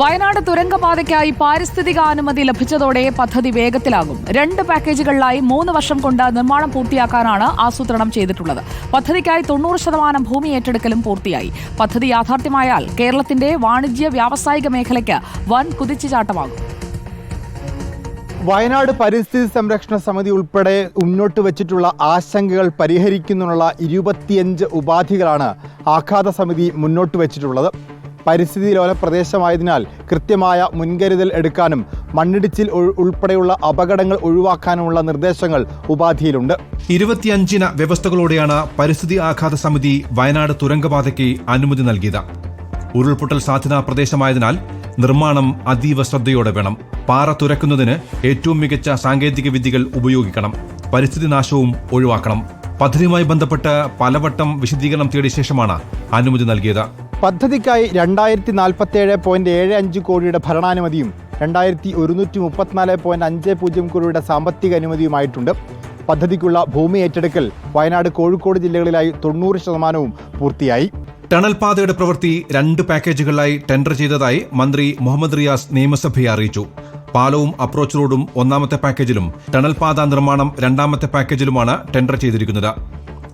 വയനാട് തുരങ്കപാതയ്ക്കായി പാരിസ്ഥിതിക അനുമതി ലഭിച്ചതോടെ പദ്ധതി വേഗത്തിലാകും. രണ്ട് പാക്കേജുകളിലായി മൂന്ന് വർഷം കൊണ്ട് നിർമ്മാണം പൂർത്തിയാക്കാനാണ് ആസൂത്രണം ചെയ്തിട്ടുള്ളത്. പദ്ധതിക്കായി തൊണ്ണൂറ് ശതമാനം ഭൂമി ഏറ്റെടുക്കലും പൂർത്തിയായി. പദ്ധതി യാഥാർത്ഥ്യമായാൽ കേരളത്തിന്റെ വാണിജ്യ വ്യാവസായിക മേഖലയ്ക്ക് വൻ കുതിച്ചുചാട്ടമാകും. വയനാട് പരിസ്ഥിതി സംരക്ഷണ സമിതി ഉൾപ്പെടെ മുന്നോട്ട് വെച്ചിട്ടുള്ള ആശങ്കകൾ പരിഹരിക്കുന്നതിനുള്ള ഇരുപത്തിയഞ്ച് ഉപാധികളാണ് ആഘാത സമിതി മുന്നോട്ട് വെച്ചിട്ടുള്ളത്. പരിസ്ഥിതി ലോല പ്രദേശമായതിനാൽ കൃത്യമായ മുൻകരുതൽ എടുക്കാനും മണ്ണിടിച്ചിൽ ഉൾപ്പെടെയുള്ള അപകടങ്ങൾ ഒഴിവാക്കാനുമുള്ള നിർദ്ദേശങ്ങൾ ഉപാധിയിലുണ്ട്. ഇരുപത്തിയഞ്ചിന വ്യവസ്ഥകളോടെയാണ് പരിസ്ഥിതി ആഘാത സമിതി വയനാട് തുരങ്കപാതയ്ക്ക് അനുമതി നൽകിയത്. ഉരുൾപൊട്ടൽ സാധ്യതാ പ്രദേശമായതിനാൽ നിർമ്മാണം അതീവ ശ്രദ്ധയോടെ വേണം. പാറ തുരക്കുന്നതിന് ഏറ്റവും മികച്ച സാങ്കേതിക വിദ്യകൾ ഉപയോഗിക്കണം. പരിസ്ഥിതി നാശവും ഒഴിവാക്കണം. പദ്ധതിയുമായി ബന്ധപ്പെട്ട് പലവട്ടം വിശദീകരണം തേടിയ ശേഷമാണ് അനുമതി നൽകിയത്. പദ്ധതിക്കായി രണ്ടായിരത്തി നാൽപ്പത്തേഴ് പോയിന്റ് ഏഴ് അഞ്ച് കോടിയുടെ ഭരണാനുമതിയും രണ്ടായിരത്തി ഒരുന്നൂറ്റി മുപ്പത്തിനാല് പോയിന്റ് അഞ്ച് പൂജ്യം കോടിയുടെ സാമ്പത്തിക അനുമതിയുമായിട്ടുണ്ട്. പദ്ധതിക്കുള്ള ഭൂമി ഏറ്റെടുക്കൽ വയനാട് കോഴിക്കോട് ജില്ലകളിലായി തൊണ്ണൂറ് ശതമാനവും പൂർത്തിയായി. ടണൽ പാതയുടെ പ്രവൃത്തി രണ്ട് പാക്കേജുകളിലായി ടെൻഡർ ചെയ്തതായി മന്ത്രി മുഹമ്മദ് റിയാസ് നിയമസഭയെ അറിയിച്ചു. പാലവും അപ്രോച്ച് റോഡും ഒന്നാമത്തെ പാക്കേജിലും ടണൽ പാത നിർമ്മാണം രണ്ടാമത്തെ പാക്കേജിലുമാണ് ടെൻഡർ ചെയ്തിരിക്കുന്നത്.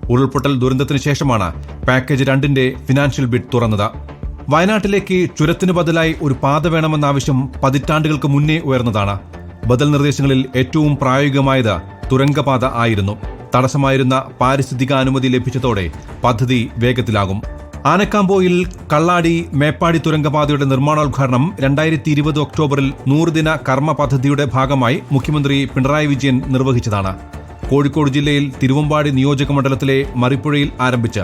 ഉരുൾപൊട്ടൽ ദുരന്തത്തിന് ശേഷമാണ് പാക്കേജ് രണ്ടിന്റെ ഫിനാൻഷ്യൽ ബിഡ് തുറന്നത്. വയനാട്ടിലേക്ക് ചുരത്തിന് ബദലായി ഒരു പാത വേണമെന്ന ആവശ്യം പതിറ്റാണ്ടുകൾക്ക് മുന്നേ ഉയർന്നതാണ്. ബദൽ നിർദ്ദേശങ്ങളിൽ ഏറ്റവും പ്രായോഗികമായത് തുരങ്കപാത ആയിരുന്നു. തടസ്സമായിരുന്ന പാരിസ്ഥിതിക അനുമതി ലഭിച്ചതോടെ പദ്ധതി വേഗത്തിലാകും. ആനക്കാമ്പോയിൽ കള്ളാടി മേപ്പാടി തുരങ്കപാതയുടെ നിർമ്മാണോദ്ഘാടനം രണ്ടായിരത്തി ഇരുപത് ഒക്ടോബറിൽ നൂറുദിന കർമ്മ പദ്ധതിയുടെ ഭാഗമായി മുഖ്യമന്ത്രി പിണറായി വിജയൻ നിർവഹിച്ചതാണ്. കോഴിക്കോട് ജില്ലയിൽ തിരുവമ്പാടി നിയോജക മണ്ഡലത്തിലെ മറിപ്പുഴയിൽ ആരംഭിച്ച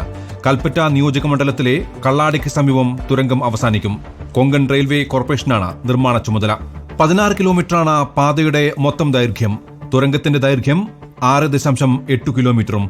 കൽപ്പറ്റ നിയോജക മണ്ഡലത്തിലെ കള്ളാടിക്ക് സമീപം തുരങ്കം അവസാനിക്കും. കൊങ്കൺ റെയിൽവേ കോർപ്പറേഷനാണ് നിർമ്മാണ ചുമതല. പതിനാറ് കിലോമീറ്ററാണ് പാതയുടെ മൊത്തം ദൈർഘ്യം. തുരങ്കത്തിന്റെ ദൈർഘ്യം ആറ് ദശാംശം എട്ട് കിലോമീറ്ററും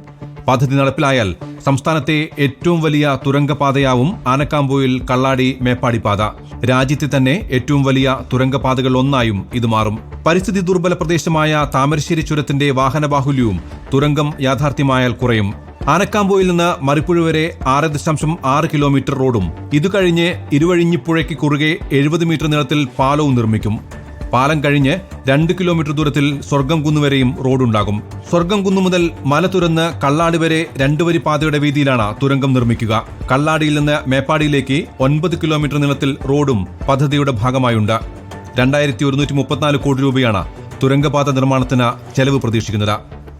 പദ്ധതി നടപ്പിലായാൽ സംസ്ഥാനത്തെ ഏറ്റവും വലിയ തുരങ്കപാതയാവും ആനക്കാമ്പോയിൽ കള്ളാടി മേപ്പാടി പാത രാജ്യത്തെ തന്നെ ഏറ്റവും വലിയ തുരങ്കപാതകൾ ഒന്നായും ഇത് മാറും. പരിസ്ഥിതി ദുർബല പ്രദേശമായ താമരശ്ശേരി ചുരത്തിന്റെ വാഹനബാഹുല്യവും തുരങ്കം യാഥാർത്ഥ്യമായാൽ കുറയും. ആനക്കാമ്പോയിൽ നിന്ന് മറിപ്പുഴ വരെ ആറ് ദശാംശം ആറ് കിലോമീറ്റർ റോഡും. ഇതുകഴിഞ്ഞ് ഇരുവഴിഞ്ഞിപ്പുഴയ്ക്ക് കുറുകെ എഴുപത് മീറ്റർ നീളത്തിൽ പാലവും നിർമ്മിക്കും. പാലം കഴിഞ്ഞ് രണ്ട് കിലോമീറ്റർ ദൂരത്തിൽ സ്വർഗം കുന്ന് വരെയും റോഡുണ്ടാകും. സ്വർഗം കുന്നു മുതൽ മല തുരന്ന് കള്ളാടി വരെ രണ്ടുവരി പാതയുടെ വീതിയിലാണ് തുരങ്കം നിർമ്മിക്കുക. കള്ളാടിയിൽ നിന്ന് മേപ്പാടിയിലേക്ക് ഒൻപത് കിലോമീറ്റർ നീളത്തിൽ റോഡും പദ്ധതിയുടെ ഭാഗമായുണ്ട്. രണ്ടായിരത്തി ഒരുന്നൂറ്റി മുപ്പത്തിനാല് കോടി രൂപയാണ് തുരങ്കപാത നിർമ്മാണത്തിന് ചെലവ് പ്രതീക്ഷിക്കുന്നത്.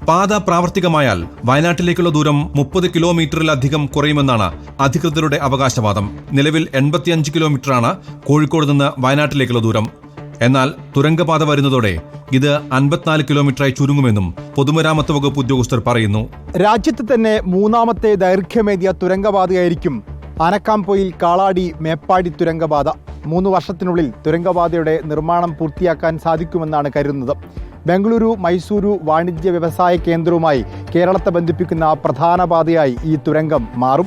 പാത പ്രാവർത്തികമായാൽ വയനാട്ടിലേക്കുള്ള ദൂരം മുപ്പത് കിലോമീറ്ററിലധികം കുറയുമെന്നാണ് അധികൃതരുടെ അവകാശവാദം. നിലവിൽ എൺപത്തിയഞ്ച് കിലോമീറ്ററാണ് കോഴിക്കോട് നിന്ന് വയനാട്ടിലേക്കുള്ള ദൂരം. എന്നാൽ തുരങ്കപാത വരുന്നതോടെ ഇത് അൻപത്തിനാല് കിലോമീറ്ററായി ചുരുങ്ങുമെന്നും പൊതുമരാമത്ത് വകുപ്പ് ഉദ്യോഗസ്ഥർ പറയുന്നു. രാജ്യത്ത് തന്നെ മൂന്നാമത്തെ ദൈർഘ്യമേറിയ തുരങ്കപാതയായിരിക്കും ആനക്കാംപൊയിൽ കാളാടി മേപ്പാടി തുരങ്കപാത. മൂന്ന് വർഷത്തിനുള്ളിൽ തുരങ്കപാതയുടെ നിർമ്മാണം പൂർത്തിയാക്കാൻ സാധിക്കുമെന്നാണ് കരുതുന്നത്. ബംഗളൂരു മൈസൂരു വാണിജ്യ വ്യവസായ കേന്ദ്രവുമായി കേരളത്തെ ബന്ധിപ്പിക്കുന്ന പ്രധാന പാതയായി ഈ തുരങ്കം മാറും.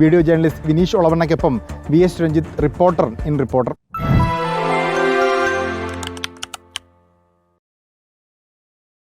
Video journalist Vineesh ഒളവണ്ണയ്ക്കൊപ്പം V S Ranjith reporter in Reporter.